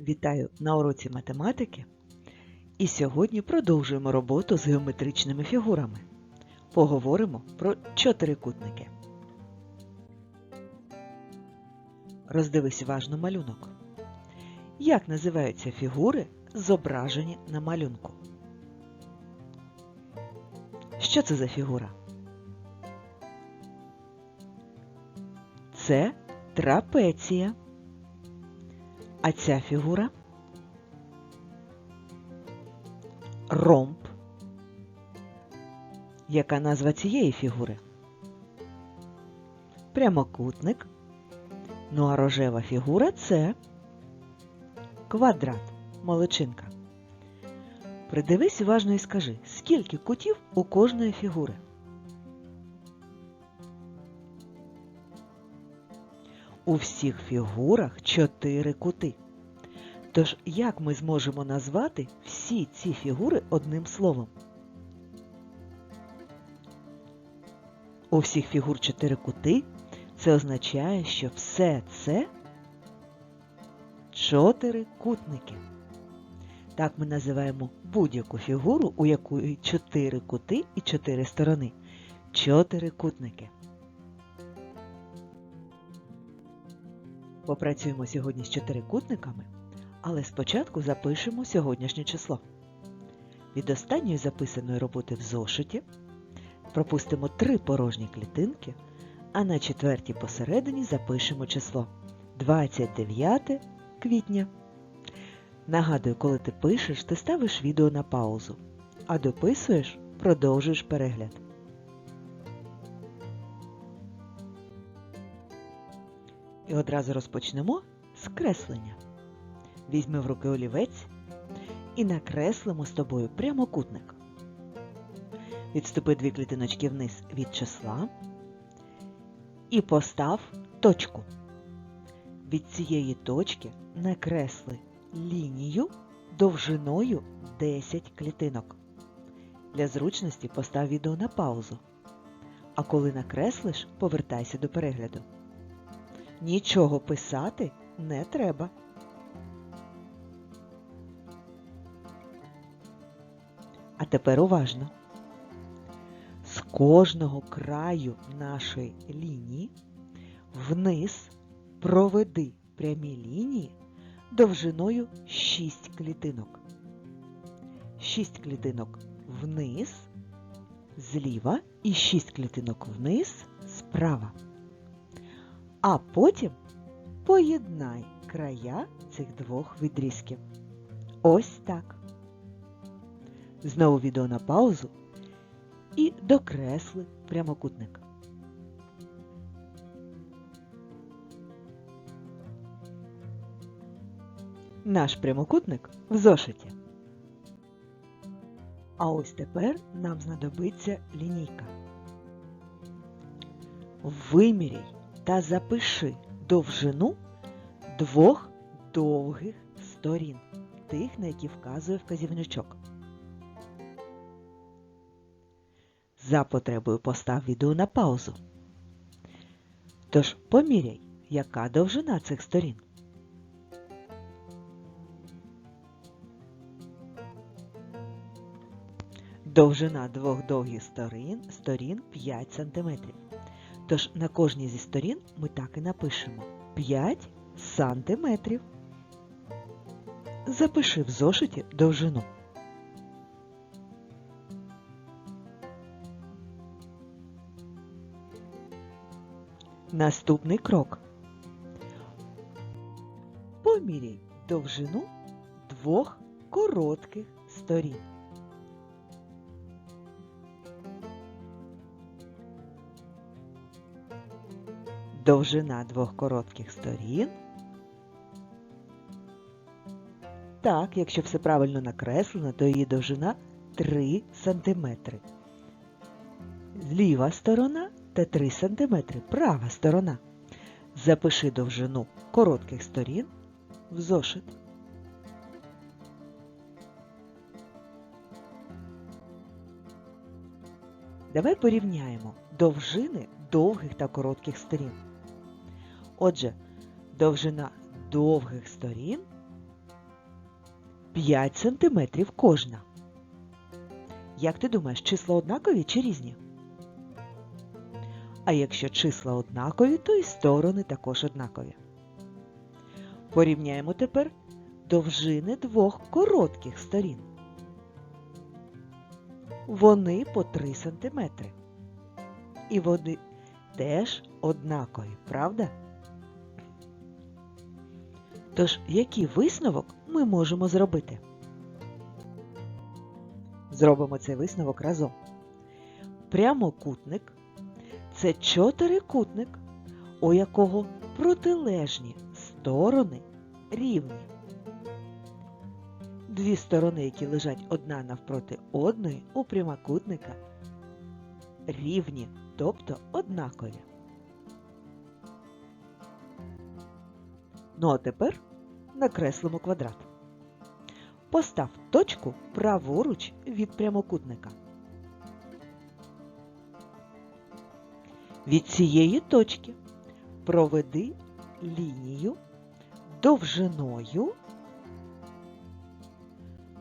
Вітаю на уроці математики. І сьогодні продовжуємо роботу з геометричними фігурами. Поговоримо про чотирикутники. Роздивись уважно малюнок. Як називаються фігури, зображені на малюнку? Що це за фігура? Це трапеція. А ця фігура ромб. Яка назва цієї фігури? Прямокутник. Ну а рожева фігура це квадрат, молочинка. Придивись уважно і скажи, скільки кутів у кожної фігури? У всіх фігурах чотири кути. Тож як ми зможемо назвати всі ці фігури одним словом? У всіх фігур чотири кути це означає, що все це чотирикутники. Так ми називаємо будь-яку фігуру, у якої чотири кути і чотири сторони. Чотирикутники. Попрацюємо сьогодні з чотирикутниками, але спочатку запишемо сьогоднішнє число. Від останньої записаної роботи в зошиті пропустимо три порожні клітинки, а на четвертій посередині запишемо число 29 квітня. Нагадую, коли ти пишеш, ти ставиш відео на паузу, а дописуєш, продовжуєш перегляд. І одразу розпочнемо з креслення. Візьми в руки олівець і накреслимо з тобою прямокутник. Відступи дві клітиночки вниз від числа і постав точку. Від цієї точки накресли лінію довжиною 10 клітинок. Для зручності постав відео на паузу. А коли накреслиш, повертайся до перегляду. Нічого писати не треба. А тепер уважно. З кожного краю нашої лінії вниз проведи прямі лінії довжиною 6 клітинок. 6 клітинок вниз, зліва і 6 клітинок вниз справа. А потім поєднай края цих двох відрізків. Ось так. Знову відео на паузу і докресли прямокутник. Наш прямокутник в зошиті. А ось тепер нам знадобиться лінійка. Виміряй та запиши довжину двох довгих сторін, тих, на які вказує вказівничок. За потребою постав відео на паузу. Тож поміряй, яка довжина цих сторін. Довжина двох довгих сторін, сторін 5 см. Тож на кожній зі сторін ми так і напишемо 5 сантиметрів. Запиши в зошиті довжину. Наступний крок. Поміряй довжину двох коротких сторін. Довжина двох коротких сторін. Так, якщо все правильно накреслено, то її довжина 3 см. Ліва сторона та 3 см права сторона. Запиши довжину коротких сторін в зошит. Давай порівняємо довжини довгих та коротких сторін. Отже, довжина довгих сторін 5 см кожна. Як ти думаєш, числа однакові чи різні? А якщо числа однакові, то і сторони також однакові. Порівняємо тепер довжини двох коротких сторін. Вони по 3 см. І вони теж однакові, правда? Тож, який висновок ми можемо зробити? Зробимо цей висновок разом. Прямокутник це чотирикутник, у якого протилежні сторони рівні. Дві сторони, які лежать одна навпроти одної, у прямокутника рівні, тобто однакові. Ну а тепер накреслимо квадрат. Постав точку праворуч від прямокутника. Від цієї точки проведи лінію довжиною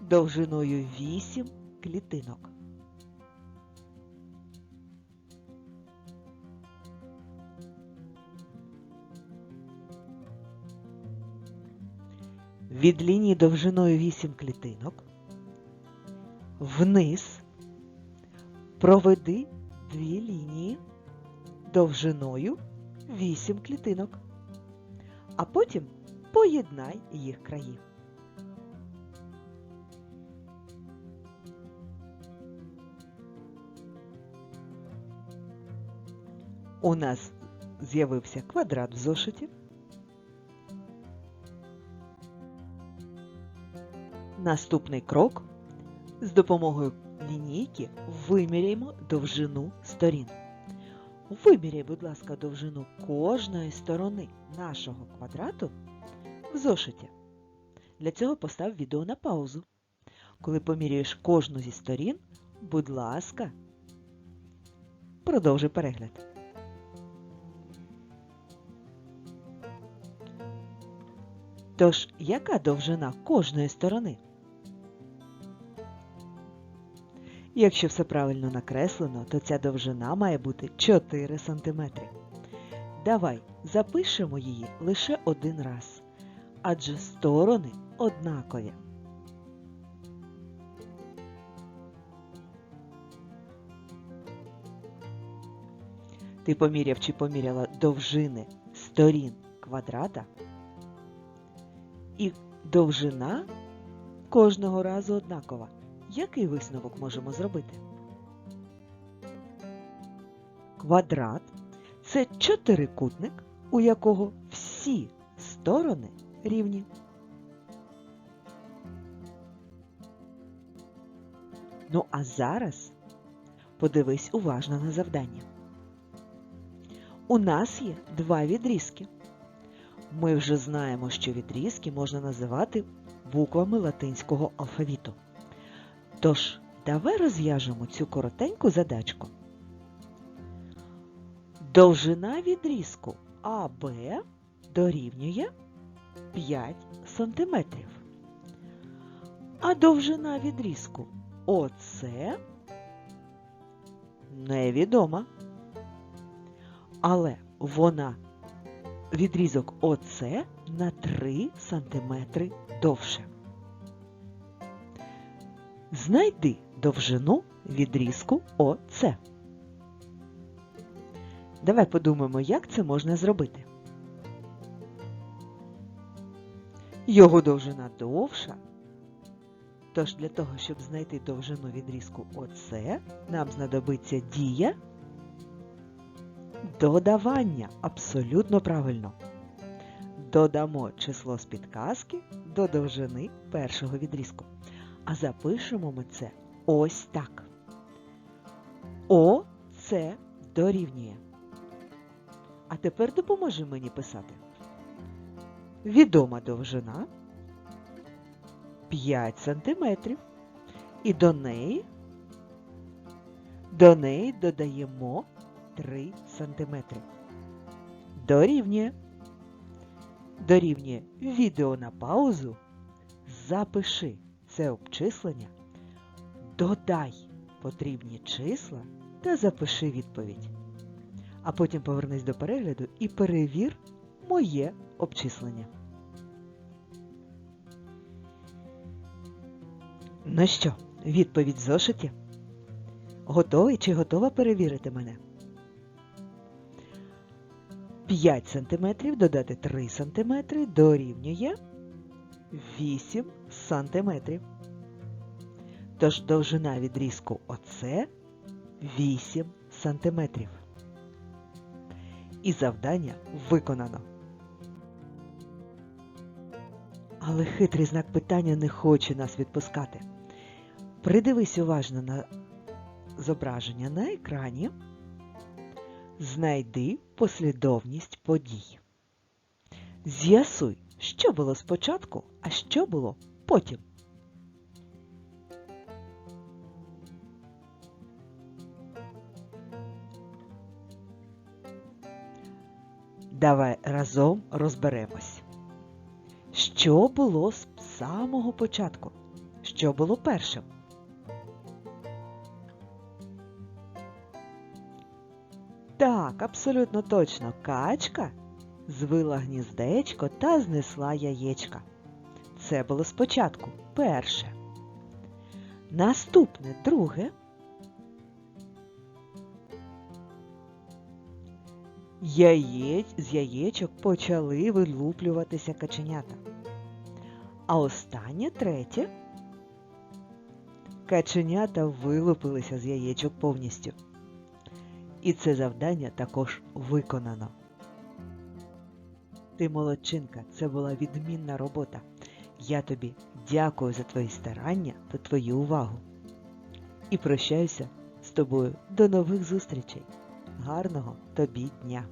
довжиною 8 клітинок. Від лінії довжиною 8 клітинок вниз проведи дві лінії довжиною 8 клітинок, а потім поєднай їх краї. У нас з'явився квадрат в зошиті. Наступний крок. З допомогою лінійки виміряємо довжину сторін. Виміряй, будь ласка, довжину кожної сторони нашого квадрату в зошиті. Для цього постав відео на паузу. Коли поміряєш кожну зі сторін, будь ласка, продовжуй перегляд. Тож, яка довжина кожної сторони? Якщо все правильно накреслено, то ця довжина має бути 4 см. Давай запишемо її лише один раз, адже сторони однакові. Ти поміряв чи поміряла довжини сторін квадрата? І довжина кожного разу однакова. Який висновок можемо зробити? Квадрат це чотирикутник, у якого всі сторони рівні. Ну а зараз подивись уважно на завдання. У нас є два відрізки. Ми вже знаємо, що відрізки можна називати буквами латинського алфавіту. Тож, давай розв'яжемо цю коротеньку задачку. Довжина відрізку АБ дорівнює 5 см. А довжина відрізку ОС невідома. Але вона відрізок ОС на 3 см довше. Знайди довжину відрізку ОС. Давай подумаємо, як це можна зробити. Його довжина довша. Тож для того, щоб знайти довжину відрізку ОС, нам знадобиться дія додавання. Абсолютно правильно. Додамо число з підказки до довжини першого відрізку. А запишемо ми це ось так. О, це дорівнює. А тепер допоможи мені писати. Відома довжина 5 см. І до неї, до неї додаємо 3 см. Дорівнює. Дорівнює відео на паузу. запиши це обчислення, додай потрібні числа та запиши відповідь. А потім повернись до перегляду і перевір моє обчислення. Ну що, відповідь зошиті? Готовий чи готова перевірити мене? 5 см додати 3 см дорівнює 8 см. Тож довжина відрізку ОЦ 8 см. І завдання виконано. Але хитрий знак питання не хоче нас відпускати. Придивись уважно на зображення на екрані. Знайди послідовність подій. З'ясуй, що було спочатку, а що було потім. Давай разом розберемось. Що було з самого початку? Що було першим? Так, абсолютно точно. Качка звила гніздечко та знесла яєчка. Це було спочатку перше. Наступне друге. Яєць, з яєчок почали вилуплюватися каченята. А останнє третє. Каченята вилупилися з яєчок повністю. І це завдання також виконано. Ти молодчинка, це була відмінна робота. Я тобі дякую за твої старання та твою увагу. І прощаюся з тобою до нових зустрічей. Гарного тобі дня!